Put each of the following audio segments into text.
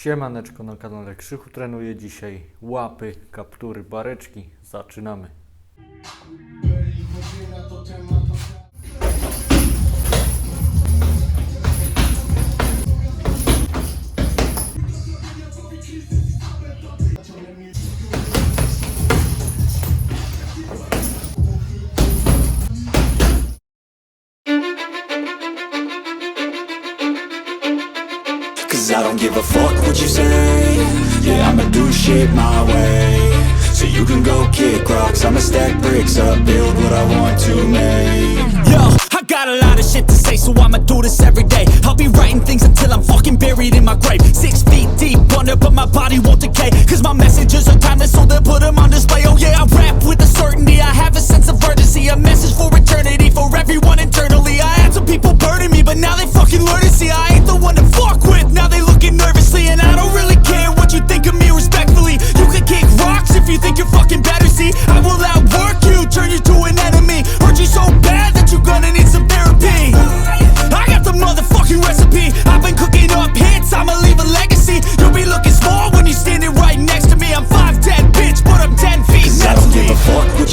Siemaneczko na kanale Krzychu trenuje dzisiaj łapy, kaptury, bareczki. Zaczynamy. Cause I don't give a fuck what you say Yeah, I'ma do shit my way So you can go kick rocks I'ma stack bricks up, build what I want to make Yo, I got a lot of shit to say, so I'ma do this every day. I'll be writing things until I'm fucking buried in my grave. Six feet deep under, but my body won't decay. Cause my messages are timeless, so they'll put them on display. Oh yeah, I rap with a certainty. I have a sense of urgency, a message for eternity, for everyone internally.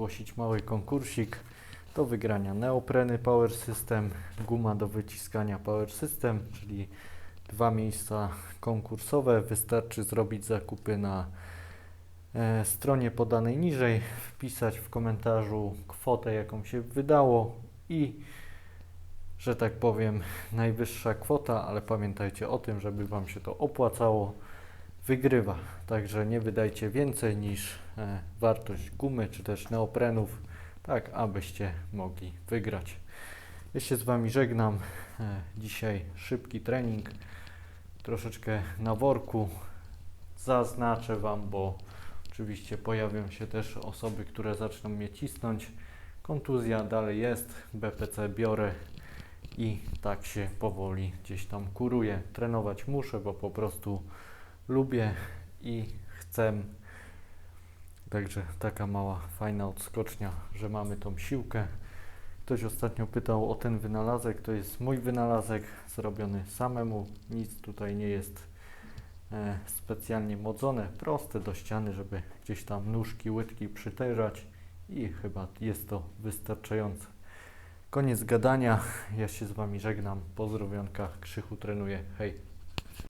ogłosić mały konkursik do wygrania neopreny Power System, guma do wyciskania Power System, czyli dwa miejsca konkursowe. Wystarczy zrobić zakupy na e, stronie podanej niżej, wpisać w komentarzu kwotę, jaką się wydało i że tak powiem, najwyższa kwota, ale pamiętajcie o tym, żeby Wam się to opłacało, wygrywa. Także nie wydajcie więcej niż e, wartość gumy czy też neoprenów, tak abyście mogli wygrać. Ja się z Wami żegnam. E, dzisiaj szybki trening, troszeczkę na worku. Zaznaczę Wam, bo oczywiście pojawią się też osoby, które zaczną mnie cisnąć. Kontuzja dalej jest, BPC biorę i tak się powoli gdzieś tam kuruję. Trenować muszę, bo po prostu lubię i chcę. Także taka mała, fajna odskocznia, że mamy tą siłkę. Ktoś ostatnio pytał o ten wynalazek. To jest mój wynalazek, zrobiony samemu. Nic tutaj nie jest e, specjalnie modzone. Proste do ściany, żeby gdzieś tam nóżki, łydki przytężać i chyba jest to wystarczające. Koniec gadania. Ja się z Wami żegnam. Pozdrowionka. Krzychu trenuje. Hej.